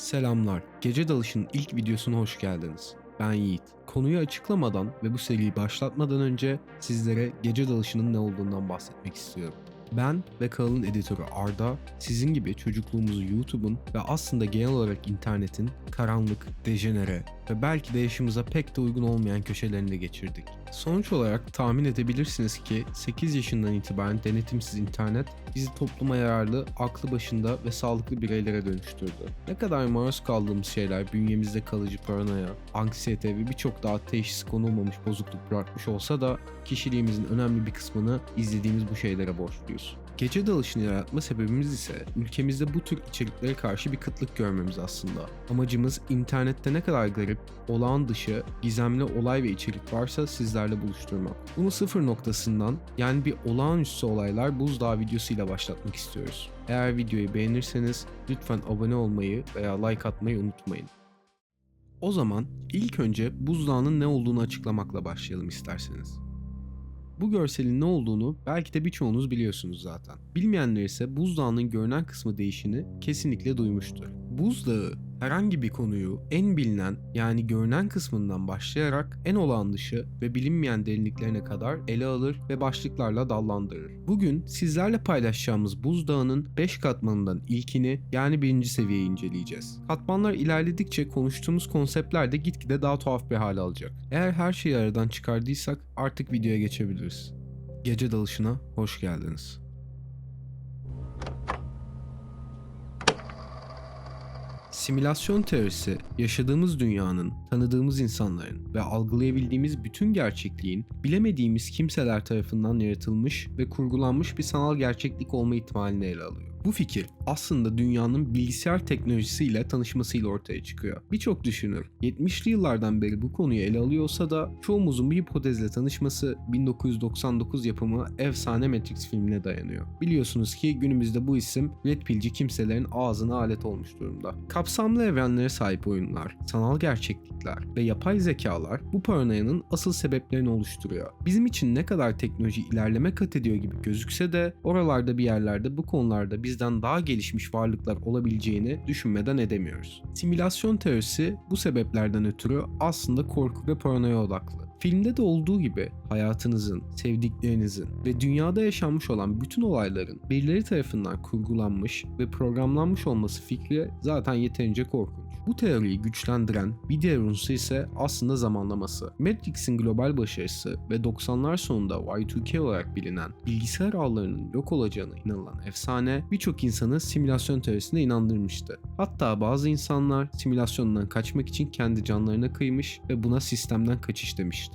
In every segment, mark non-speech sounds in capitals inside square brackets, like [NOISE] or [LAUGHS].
Selamlar. Gece Dalış'ın ilk videosuna hoş geldiniz. Ben Yiğit. Konuyu açıklamadan ve bu seriyi başlatmadan önce sizlere Gece Dalışı'nın ne olduğundan bahsetmek istiyorum. Ben ve kanalın editörü Arda, sizin gibi çocukluğumuzu YouTube'un ve aslında genel olarak internetin karanlık, dejenere ve belki de yaşımıza pek de uygun olmayan köşelerinde geçirdik. Sonuç olarak tahmin edebilirsiniz ki 8 yaşından itibaren denetimsiz internet bizi topluma yararlı, aklı başında ve sağlıklı bireylere dönüştürdü. Ne kadar maruz kaldığımız şeyler bünyemizde kalıcı paranoya, anksiyete ve birçok daha teşhis konulmamış bozukluk bırakmış olsa da kişiliğimizin önemli bir kısmını izlediğimiz bu şeylere borçluyuz. Gece dalışını yaratma sebebimiz ise ülkemizde bu tür içeriklere karşı bir kıtlık görmemiz aslında. Amacımız internette ne kadar garip, olağan dışı, gizemli olay ve içerik varsa sizlerle buluşturmak. Bunu sıfır noktasından yani bir olağanüstü olaylar buzdağı videosuyla başlatmak istiyoruz. Eğer videoyu beğenirseniz lütfen abone olmayı veya like atmayı unutmayın. O zaman ilk önce buzdağının ne olduğunu açıklamakla başlayalım isterseniz. Bu görselin ne olduğunu belki de birçoğunuz biliyorsunuz zaten. Bilmeyenler ise buzdağının görünen kısmı değişini kesinlikle duymuştur. Buzdağı herhangi bir konuyu en bilinen yani görünen kısmından başlayarak en olağan dışı ve bilinmeyen derinliklerine kadar ele alır ve başlıklarla dallandırır. Bugün sizlerle paylaşacağımız buzdağının 5 katmanından ilkini yani birinci seviyeyi inceleyeceğiz. Katmanlar ilerledikçe konuştuğumuz konseptler de gitgide daha tuhaf bir hale alacak. Eğer her şeyi aradan çıkardıysak artık videoya geçebiliriz. Gece dalışına hoş geldiniz. Simülasyon teorisi, yaşadığımız dünyanın, tanıdığımız insanların ve algılayabildiğimiz bütün gerçekliğin bilemediğimiz kimseler tarafından yaratılmış ve kurgulanmış bir sanal gerçeklik olma ihtimalini ele alıyor. Bu fikir aslında dünyanın bilgisayar teknolojisiyle tanışmasıyla ortaya çıkıyor. Birçok düşünür 70'li yıllardan beri bu konuyu ele alıyorsa da çoğumuzun bir hipotezle tanışması 1999 yapımı efsane Matrix filmine dayanıyor. Biliyorsunuz ki günümüzde bu isim Red Pill'ci kimselerin ağzına alet olmuş durumda. Kapsamlı evrenlere sahip oyunlar, sanal gerçeklikler ve yapay zekalar bu paranoyanın asıl sebeplerini oluşturuyor. Bizim için ne kadar teknoloji ilerleme kat ediyor gibi gözükse de oralarda bir yerlerde bu konularda bizden daha gelişmiş varlıklar olabileceğini düşünmeden edemiyoruz. Simülasyon teorisi bu sebeplerden ötürü aslında korku ve paranoya odaklı. Filmde de olduğu gibi hayatınızın, sevdiklerinizin ve dünyada yaşanmış olan bütün olayların birileri tarafından kurgulanmış ve programlanmış olması fikri zaten yeterince korkunç. Bu teoriyi güçlendiren bir diğer unsur ise aslında zamanlaması. Matrix'in global başarısı ve 90'lar sonunda Y2K olarak bilinen bilgisayar ağlarının yok olacağına inanılan efsane birçok insanı simülasyon teorisine inandırmıştı. Hatta bazı insanlar simülasyondan kaçmak için kendi canlarına kıymış ve buna sistemden kaçış demişti.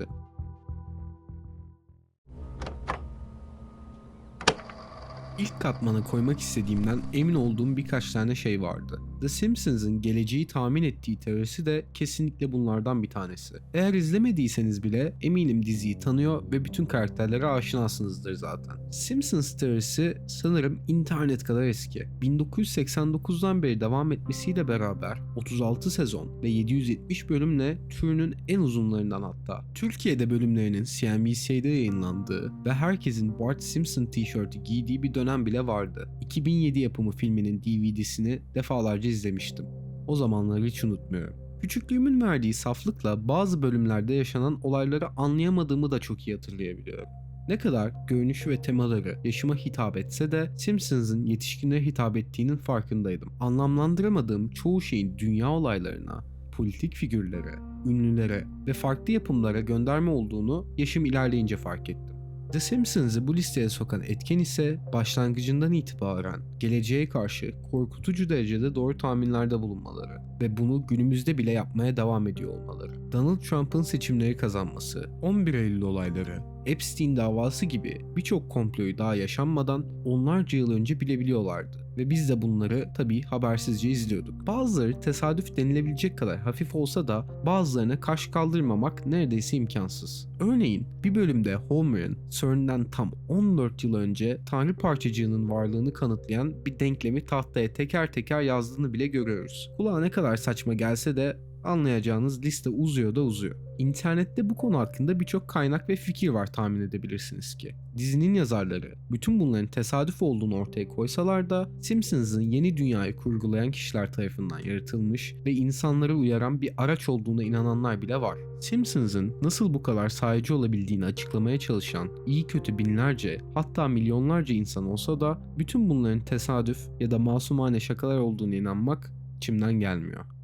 İlk katmana koymak istediğimden emin olduğum birkaç tane şey vardı. The Simpsons'ın geleceği tahmin ettiği teorisi de kesinlikle bunlardan bir tanesi. Eğer izlemediyseniz bile eminim diziyi tanıyor ve bütün karakterlere aşinasınızdır zaten. Simpsons teorisi sanırım internet kadar eski. 1989'dan beri devam etmesiyle beraber 36 sezon ve 770 bölümle türünün en uzunlarından hatta. Türkiye'de bölümlerinin CNBC'de yayınlandığı ve herkesin Bart Simpson tişörtü giydiği bir dönem bile vardı. 2007 yapımı filminin DVD'sini defalarca izlemiştim. O zamanları hiç unutmuyorum. Küçüklüğümün verdiği saflıkla bazı bölümlerde yaşanan olayları anlayamadığımı da çok iyi hatırlayabiliyorum. Ne kadar görünüşü ve temaları yaşıma hitap etse de Simpsons'ın yetişkinlere hitap ettiğinin farkındaydım. Anlamlandıramadığım çoğu şeyin dünya olaylarına, politik figürlere, ünlülere ve farklı yapımlara gönderme olduğunu yaşım ilerleyince fark ettim. The Simpsons'ı bu listeye sokan etken ise başlangıcından itibaren geleceğe karşı korkutucu derecede doğru tahminlerde bulunmaları ve bunu günümüzde bile yapmaya devam ediyor olmaları. Donald Trump'ın seçimleri kazanması, 11 Eylül olayları, Epstein davası gibi birçok komployu daha yaşanmadan onlarca yıl önce bilebiliyorlardı ve biz de bunları tabii habersizce izliyorduk. Bazıları tesadüf denilebilecek kadar hafif olsa da bazılarına kaş kaldırmamak neredeyse imkansız. Örneğin bir bölümde Homer'ın CERN'den tam 14 yıl önce Tanrı parçacığının varlığını kanıtlayan bir denklemi tahtaya teker teker yazdığını bile görüyoruz. Kulağa ne kadar saçma gelse de Anlayacağınız liste uzuyor da uzuyor. İnternette bu konu hakkında birçok kaynak ve fikir var tahmin edebilirsiniz ki. Dizinin yazarları bütün bunların tesadüf olduğunu ortaya koysalar da Simpsons'ın yeni dünyayı kurgulayan kişiler tarafından yaratılmış ve insanları uyaran bir araç olduğuna inananlar bile var. Simpsons'ın nasıl bu kadar sahici olabildiğini açıklamaya çalışan iyi kötü binlerce hatta milyonlarca insan olsa da bütün bunların tesadüf ya da masumane şakalar olduğunu inanmak içimden gelmiyor.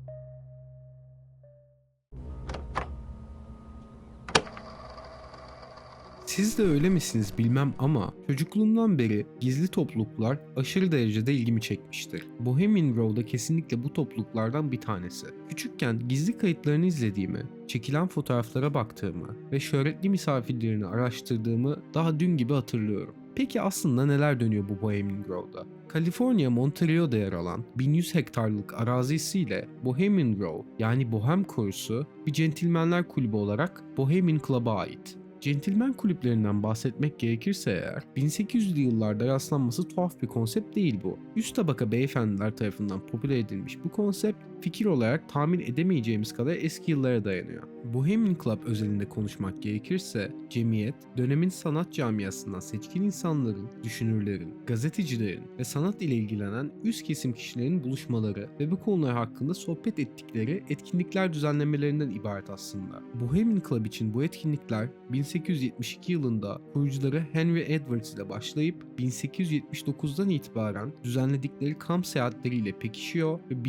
Siz de öyle misiniz bilmem ama çocukluğumdan beri gizli topluluklar aşırı derecede ilgimi çekmiştir. Bohemian Grove kesinlikle bu topluluklardan bir tanesi. Küçükken gizli kayıtlarını izlediğimi, çekilen fotoğraflara baktığımı ve şöhretli misafirlerini araştırdığımı daha dün gibi hatırlıyorum. Peki aslında neler dönüyor bu Bohemian Grove'da? Kaliforniya Monterey'de yer alan 1100 hektarlık arazisiyle Bohemian Grove yani Bohem Korusu bir centilmenler kulübü olarak Bohemian Club'a ait. Centilmen kulüplerinden bahsetmek gerekirse eğer 1800'lü yıllarda rastlanması tuhaf bir konsept değil bu. Üst tabaka beyefendiler tarafından popüler edilmiş bu konsept fikir olarak tahmin edemeyeceğimiz kadar eski yıllara dayanıyor. Bohemian Club özelinde konuşmak gerekirse cemiyet dönemin sanat camiasından seçkin insanların, düşünürlerin, gazetecilerin ve sanat ile ilgilenen üst kesim kişilerin buluşmaları ve bu konular hakkında sohbet ettikleri etkinlikler düzenlemelerinden ibaret aslında. Bohemian Club için bu etkinlikler 1872 yılında kurucuları Henry Edwards ile başlayıp 1879'dan itibaren düzenledikleri kamp seyahatleriyle pekişiyor ve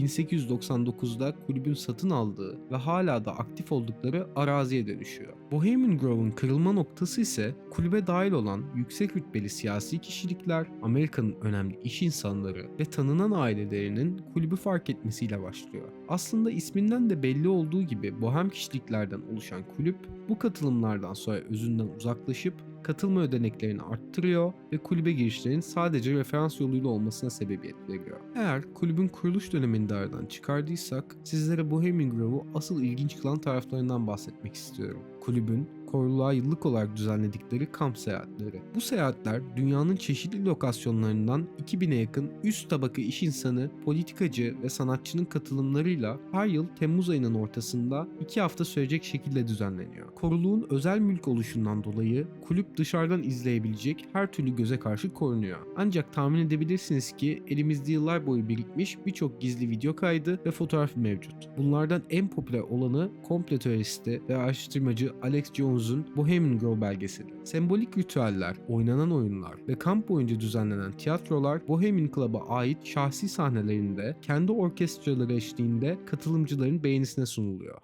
1899'da kulübün satın aldığı ve hala da aktif oldukları araziye dönüşüyor. Bohemian Grove'un kırılma noktası ise kulübe dahil olan yüksek rütbeli siyasi kişilikler, Amerika'nın önemli iş insanları ve tanınan ailelerinin kulübü fark etmesiyle başlıyor. Aslında isminden de belli olduğu gibi bohem kişiliklerden oluşan kulüp bu katılımlardan sonra özünden uzaklaşıp katılma ödeneklerini arttırıyor ve kulübe girişlerin sadece referans yoluyla olmasına sebebiyet veriyor. Eğer kulübün kuruluş dönemini aradan çıkardıysak sizlere Bohemian Grove'u asıl ilginç kılan taraflarından bahsetmek istiyorum. Kulübün koruluğa yıllık olarak düzenledikleri kamp seyahatleri. Bu seyahatler dünyanın çeşitli lokasyonlarından 2000'e yakın üst tabaka iş insanı, politikacı ve sanatçının katılımlarıyla her yıl Temmuz ayının ortasında 2 hafta sürecek şekilde düzenleniyor. Koruluğun özel mülk oluşundan dolayı kulüp dışarıdan izleyebilecek her türlü göze karşı korunuyor. Ancak tahmin edebilirsiniz ki elimizde yıllar boyu birikmiş birçok gizli video kaydı ve fotoğraf mevcut. Bunlardan en popüler olanı komplo teoristi ve araştırmacı Alex Jones'un Bohemian Grove belgeseli. Sembolik ritüeller, oynanan oyunlar ve kamp boyunca düzenlenen tiyatrolar Bohemian Club'a ait şahsi sahnelerinde kendi orkestraları eşliğinde katılımcıların beğenisine sunuluyor.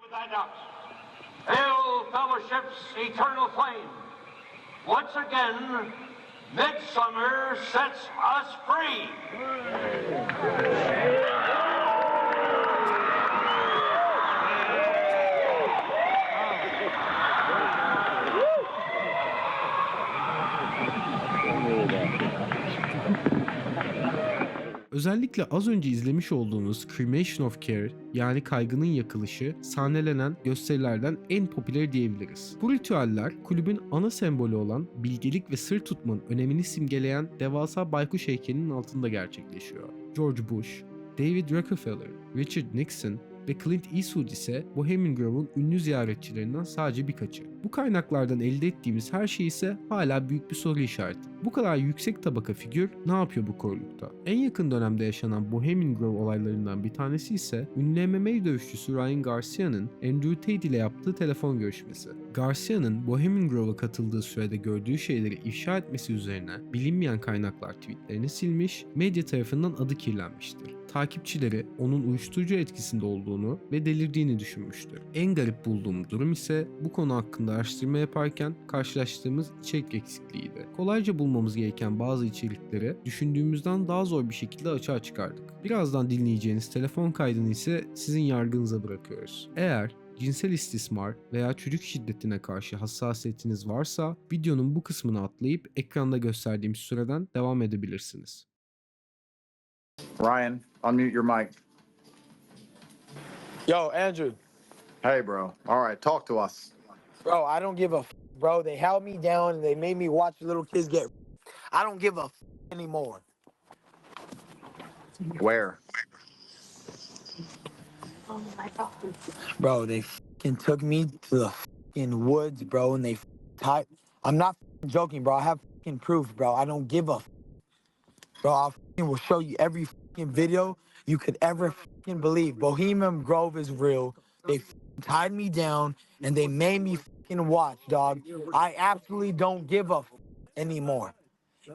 Once again, midsummer sets us free. Özellikle az önce izlemiş olduğunuz Cremation of Care yani kaygının yakılışı sahnelenen gösterilerden en popüler diyebiliriz. Bu ritüeller kulübün ana sembolü olan bilgelik ve sır tutmanın önemini simgeleyen devasa baykuş heykelinin altında gerçekleşiyor. George Bush, David Rockefeller, Richard Nixon ve Clint Eastwood ise Bohemian Grove'un ünlü ziyaretçilerinden sadece birkaçı. Bu kaynaklardan elde ettiğimiz her şey ise hala büyük bir soru işareti. Bu kadar yüksek tabaka figür ne yapıyor bu korulukta? En yakın dönemde yaşanan Bohemian Grove olaylarından bir tanesi ise ünlü MMA dövüşçüsü Ryan Garcia'nın Andrew Tate ile yaptığı telefon görüşmesi. Garcia'nın Bohemian Grove'a katıldığı sürede gördüğü şeyleri ifşa etmesi üzerine bilinmeyen kaynaklar tweetlerini silmiş, medya tarafından adı kirlenmiştir. Takipçileri onun uyuşturucu etkisinde olduğunu ve delirdiğini düşünmüştür. En garip bulduğum durum ise bu konu hakkında araştırma yaparken karşılaştığımız içerik eksikliğiydi. Kolayca bulmamız gereken bazı içerikleri düşündüğümüzden daha zor bir şekilde açığa çıkardık. Birazdan dinleyeceğiniz telefon kaydını ise sizin yargınıza bırakıyoruz. Eğer cinsel istismar veya çocuk şiddetine karşı hassasiyetiniz varsa videonun bu kısmını atlayıp ekranda gösterdiğim süreden devam edebilirsiniz. Ryan, unmute your mic. Yo, Andrew, Hey, bro. All right, talk to us. bro, I don't give a f- bro. They held me down and they made me watch little kids get. I don't give a f- anymore. Where? Oh my god. Bro, they fucking took me to the fucking woods, bro, and they tied. I'm not fucking joking, bro. I have fucking proof, bro. I don't give a. F- bro, I fucking will show you every video you could ever fucking believe. Bohemian Grove is real. They tied me down and they made me fucking watch, dog. I absolutely don't give a anymore.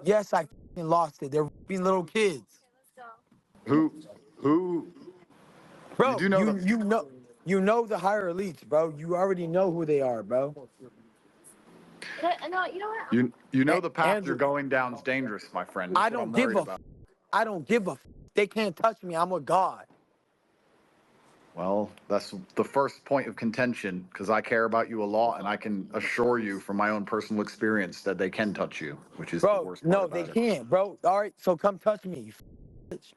Yes, I lost it. They're being little kids. Who, who, Bro, You do know you, the- you know you know the higher elites, bro. You already know who they are, bro. But, no, you know what? you, you know the path Andrew- you're going down is dangerous, my friend. I don't give worried a about. I don't give a they can't touch me. I'm a god. Well, that's the first point of contention because I care about you a lot, and I can assure you from my own personal experience that they can touch you, which is the worst part no, they can't, bro. All right, so come touch me. you f- bitch.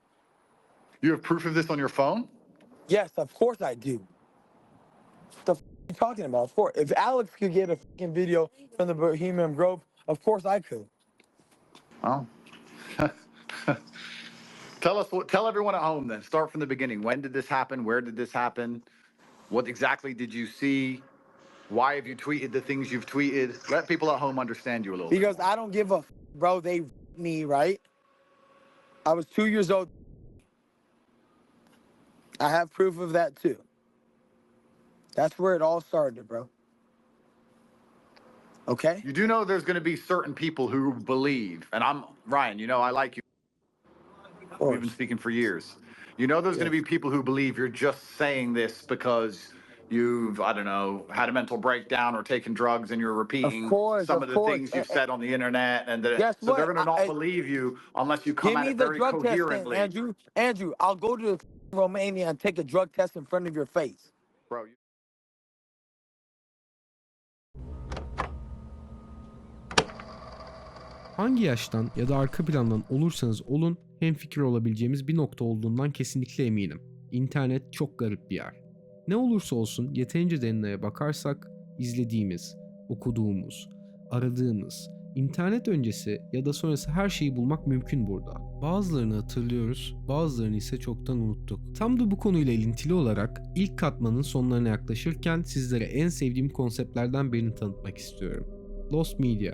You have proof of this on your phone? Yes, of course I do. What the f- you talking about? Of course. If Alex could get a fucking video from the Bohemian Grove, of course I could. Oh. [LAUGHS] tell us what. Tell everyone at home then. Start from the beginning. When did this happen? Where did this happen? What exactly did you see? Why have you tweeted the things you've tweeted? Let people at home understand you a little. bit. Because I don't give a f- bro, they me, right? I was two years old. I have proof of that too. That's where it all started, bro. Okay? You do know there's going to be certain people who believe, and I'm Ryan. You know I like you. Of We've been speaking for years. You know there's going to be people who believe you're just saying this because you've I don't know had a mental breakdown or taken drugs and you're repeating course, some of of the course. things you've said on the internet, and that Guess so they're going to not I- I- believe you unless you come Give at me it the very drug test, then, coherently. Andrew. Andrew, I'll go to Romania and take a drug test in front of your face. Bro, you- Hangi yaştan ya da arka plandan olursanız olun hemfikir olabileceğimiz bir nokta olduğundan kesinlikle eminim. İnternet çok garip bir yer. Ne olursa olsun yeterince derinlere bakarsak izlediğimiz, okuduğumuz, aradığımız, internet öncesi ya da sonrası her şeyi bulmak mümkün burada. Bazılarını hatırlıyoruz, bazılarını ise çoktan unuttuk. Tam da bu konuyla ilintili olarak ilk katmanın sonlarına yaklaşırken sizlere en sevdiğim konseptlerden birini tanıtmak istiyorum. Lost Media.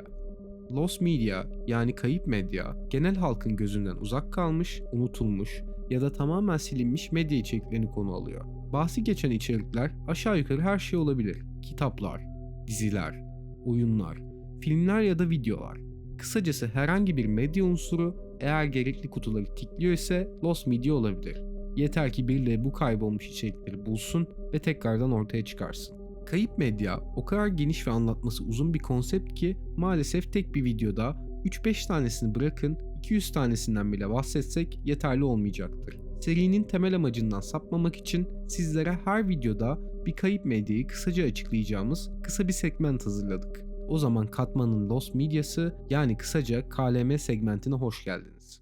Lost Media yani kayıp medya genel halkın gözünden uzak kalmış, unutulmuş ya da tamamen silinmiş medya içeriklerini konu alıyor. Bahsi geçen içerikler aşağı yukarı her şey olabilir. Kitaplar, diziler, oyunlar, filmler ya da videolar. Kısacası herhangi bir medya unsuru eğer gerekli kutuları tikliyor ise Lost Media olabilir. Yeter ki birileri bu kaybolmuş içerikleri bulsun ve tekrardan ortaya çıkarsın. Kayıp medya o kadar geniş ve anlatması uzun bir konsept ki maalesef tek bir videoda 3-5 tanesini bırakın 200 tanesinden bile bahsetsek yeterli olmayacaktır. Serinin temel amacından sapmamak için sizlere her videoda bir kayıp medyayı kısaca açıklayacağımız kısa bir segment hazırladık. O zaman katmanın Lost Medyası yani kısaca KLM segmentine hoş geldiniz.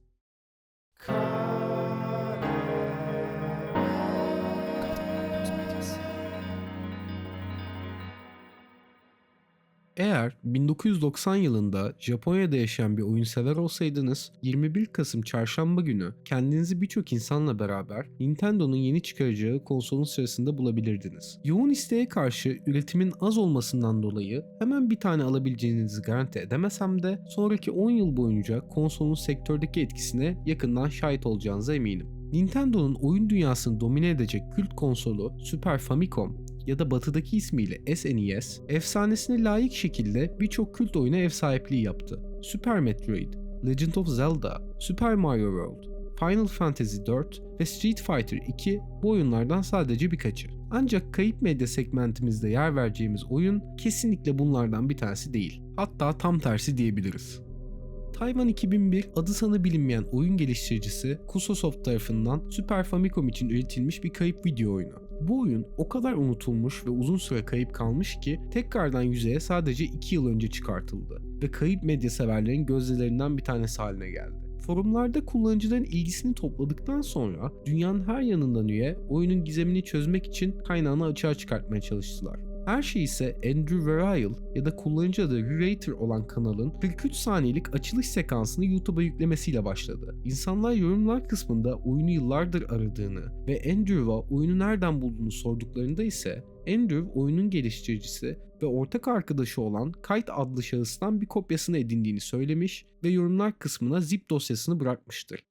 Eğer 1990 yılında Japonya'da yaşayan bir oyunsever olsaydınız 21 Kasım çarşamba günü kendinizi birçok insanla beraber Nintendo'nun yeni çıkaracağı konsolun sırasında bulabilirdiniz. Yoğun isteğe karşı üretimin az olmasından dolayı hemen bir tane alabileceğinizi garanti edemesem de sonraki 10 yıl boyunca konsolun sektördeki etkisine yakından şahit olacağınıza eminim. Nintendo'nun oyun dünyasını domine edecek kült konsolu Super Famicom ya da batıdaki ismiyle SNES, efsanesine layık şekilde birçok kült oyuna ev sahipliği yaptı. Super Metroid, Legend of Zelda, Super Mario World, Final Fantasy 4 ve Street Fighter 2 bu oyunlardan sadece birkaçı. Ancak kayıp medya segmentimizde yer vereceğimiz oyun kesinlikle bunlardan bir tanesi değil. Hatta tam tersi diyebiliriz. Tayvan 2001 adı sanı bilinmeyen oyun geliştiricisi Kusosoft tarafından Super Famicom için üretilmiş bir kayıp video oyunu. Bu oyun o kadar unutulmuş ve uzun süre kayıp kalmış ki tekrardan yüzeye sadece 2 yıl önce çıkartıldı ve kayıp medya severlerin gözlerinden bir tanesi haline geldi. Forumlarda kullanıcıların ilgisini topladıktan sonra dünyanın her yanından üye oyunun gizemini çözmek için kaynağını açığa çıkartmaya çalıştılar. Her şey ise Andrew Varial ya da kullanıcı adı Rurator olan kanalın 43 saniyelik açılış sekansını YouTube'a yüklemesiyle başladı. İnsanlar yorumlar kısmında oyunu yıllardır aradığını ve Andrew'a oyunu nereden bulduğunu sorduklarında ise Andrew oyunun geliştiricisi ve ortak arkadaşı olan Kite adlı şahıstan bir kopyasını edindiğini söylemiş ve yorumlar kısmına zip dosyasını bırakmıştır.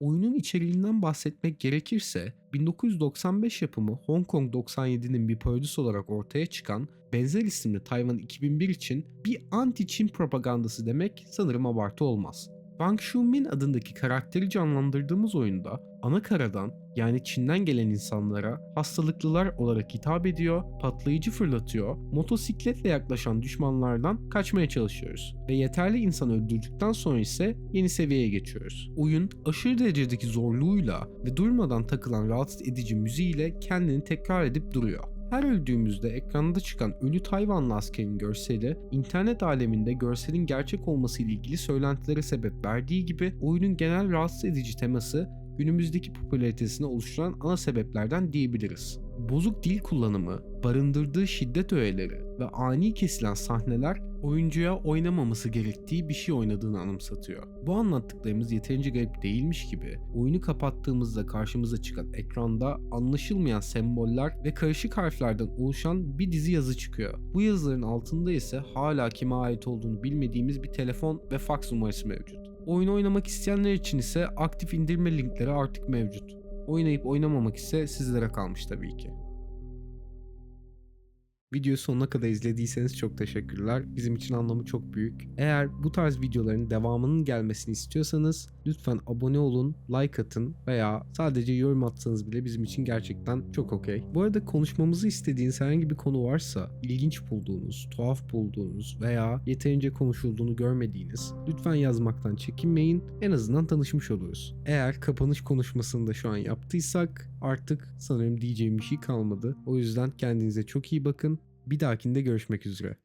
Oyunun içeriğinden bahsetmek gerekirse 1995 yapımı Hong Kong 97'nin bir parodisi olarak ortaya çıkan benzer isimli Tayvan 2001 için bir anti-Çin propagandası demek sanırım abartı olmaz. Wang Xiumin adındaki karakteri canlandırdığımız oyunda ana karadan yani Çin'den gelen insanlara hastalıklılar olarak hitap ediyor, patlayıcı fırlatıyor, motosikletle yaklaşan düşmanlardan kaçmaya çalışıyoruz. Ve yeterli insan öldürdükten sonra ise yeni seviyeye geçiyoruz. Oyun aşırı derecedeki zorluğuyla ve durmadan takılan rahatsız edici müziğiyle kendini tekrar edip duruyor. Her öldüğümüzde ekranda çıkan ölü Tayvanlı askerin görseli, internet aleminde görselin gerçek olması ile ilgili söylentilere sebep verdiği gibi oyunun genel rahatsız edici teması günümüzdeki popülaritesini oluşturan ana sebeplerden diyebiliriz. Bozuk dil kullanımı, barındırdığı şiddet öğeleri ve ani kesilen sahneler oyuncuya oynamaması gerektiği bir şey oynadığını anımsatıyor. Bu anlattıklarımız yeterince garip değilmiş gibi oyunu kapattığımızda karşımıza çıkan ekranda anlaşılmayan semboller ve karışık harflerden oluşan bir dizi yazı çıkıyor. Bu yazıların altında ise hala kime ait olduğunu bilmediğimiz bir telefon ve fax numarası mevcut. Oyunu oynamak isteyenler için ise aktif indirme linkleri artık mevcut. Oynayıp oynamamak ise sizlere kalmış tabii ki. Videoyu sonuna kadar izlediyseniz çok teşekkürler. Bizim için anlamı çok büyük. Eğer bu tarz videoların devamının gelmesini istiyorsanız lütfen abone olun, like atın veya sadece yorum atsanız bile bizim için gerçekten çok okey. Bu arada konuşmamızı istediğiniz herhangi bir konu varsa, ilginç bulduğunuz, tuhaf bulduğunuz veya yeterince konuşulduğunu görmediğiniz lütfen yazmaktan çekinmeyin. En azından tanışmış oluruz. Eğer kapanış konuşmasını da şu an yaptıysak artık sanırım diyeceğim bir şey kalmadı. O yüzden kendinize çok iyi bakın. Bir dahakinde görüşmek üzere.